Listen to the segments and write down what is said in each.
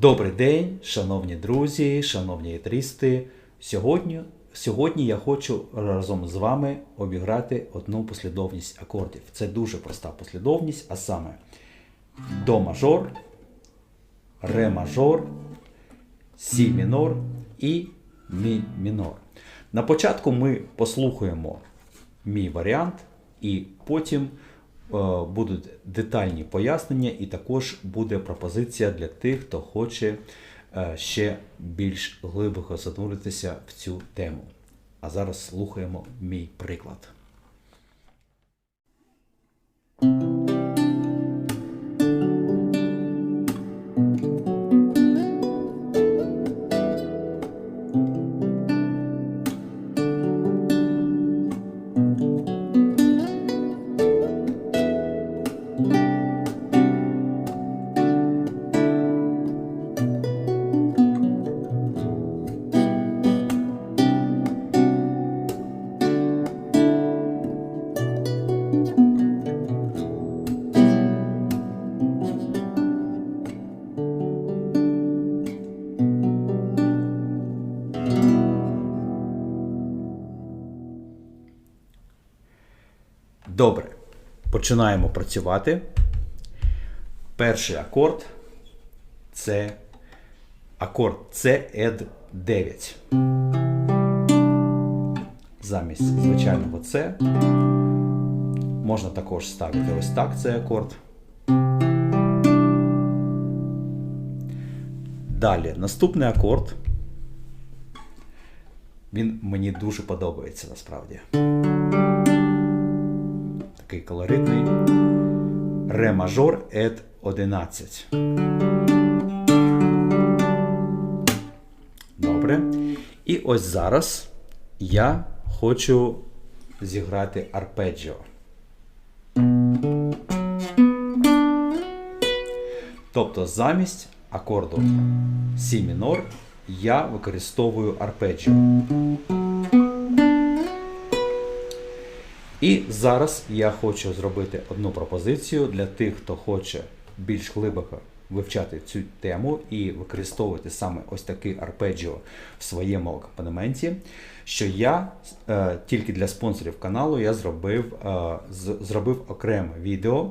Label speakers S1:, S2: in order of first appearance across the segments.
S1: Добрий день, шановні друзі, шановні гітаристи. Сьогодні, сьогодні я хочу разом з вами обіграти одну послідовність акордів. Це дуже проста послідовність, а саме до мажор, ре мажор, сі мінор і мі мінор. На початку ми послухаємо мій варіант, і потім будуть детальні пояснення, і також буде пропозиція для тих, хто хоче е, ще більш глибоко зануритися в цю тему. А зараз слухаємо мій приклад. Добре, починаємо працювати. Перший акорд це акорд С ед 9. Замість звичайного С можна також ставити ось так цей акорд. Далі, наступний акорд. Він мені дуже подобається насправді такий колоритний. Ре мажор ед 11. Добре. І ось зараз я хочу зіграти арпеджіо. Тобто замість акорду Сі мінор я використовую арпеджіо. І зараз я хочу зробити одну пропозицію для тих, хто хоче більш глибоко вивчати цю тему і використовувати саме ось такий арпеджіо в своєму акомпанементі, що я е, тільки для спонсорів каналу я зробив, е, з, зробив окреме відео,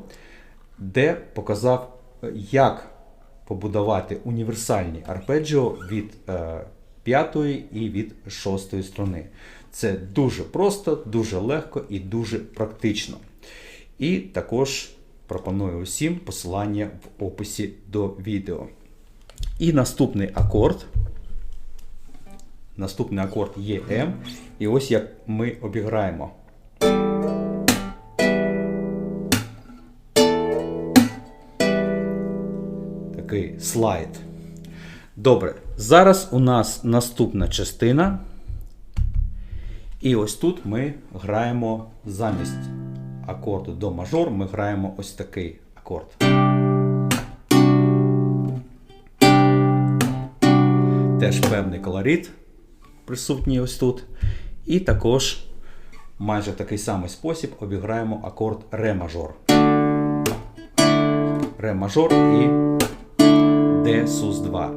S1: де показав, е, як побудувати універсальні арпеджіо від е, п'ятої і від шостої струни. Це дуже просто, дуже легко і дуже практично. І також пропоную усім посилання в описі до відео. І наступний акорд. Наступний акорд є М. І ось як ми обіграємо. Такий слайд. Добре, зараз у нас наступна частина. І ось тут ми граємо замість акорду до мажор, ми граємо ось такий акорд. Теж певний колорит присутній ось тут. І також майже такий самий спосіб обіграємо акорд ре мажор. Ре мажор і Де сус 2.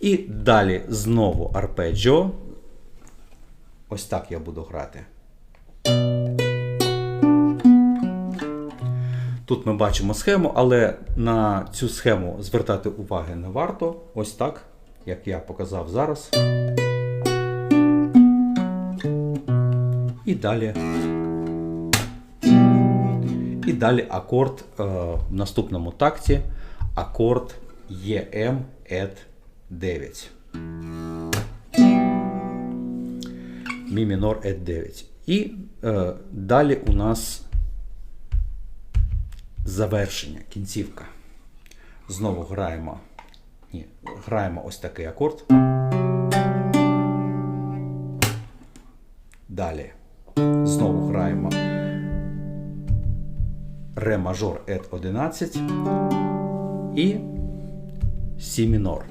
S1: І далі знову арпеджіо. Ось так я буду грати. Тут ми бачимо схему, але на цю схему звертати уваги не варто. Ось так, як я показав зараз. І далі. І далі акорд е, в наступному такті. Акорд EM ед 9. Мі мінор ед 9. І е, далі у нас завершення, кінцівка. Знову граємо. Ні, граємо ось такий акорд. Далі. Знову граємо ре мажор ед 11 і сі мінор.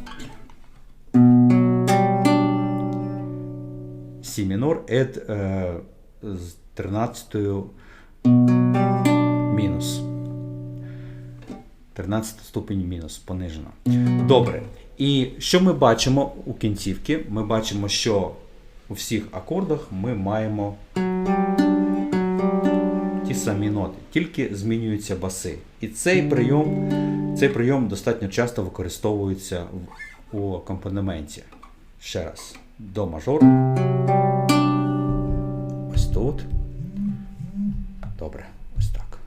S1: Сі мінор ед з 13 мінус. 13 ступень мінус понижено. Добре. І що ми бачимо у кінцівці? Ми бачимо, що у всіх акордах ми маємо ті самі ноти, тільки змінюються баси. І цей прийом, цей прийом достатньо часто використовується у акомпанементі. Ще раз, до мажор. Добре, ось так.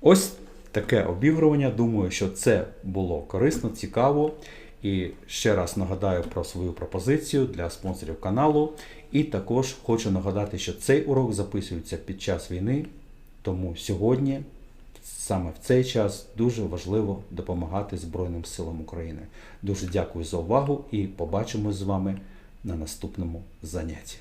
S1: Ось таке обігрування. Думаю, що це було корисно, цікаво. І ще раз нагадаю про свою пропозицію для спонсорів каналу. І також хочу нагадати, що цей урок записується під час війни, тому сьогодні, саме в цей час, дуже важливо допомагати Збройним силам України. Дуже дякую за увагу і побачимось з вами на наступному занятті.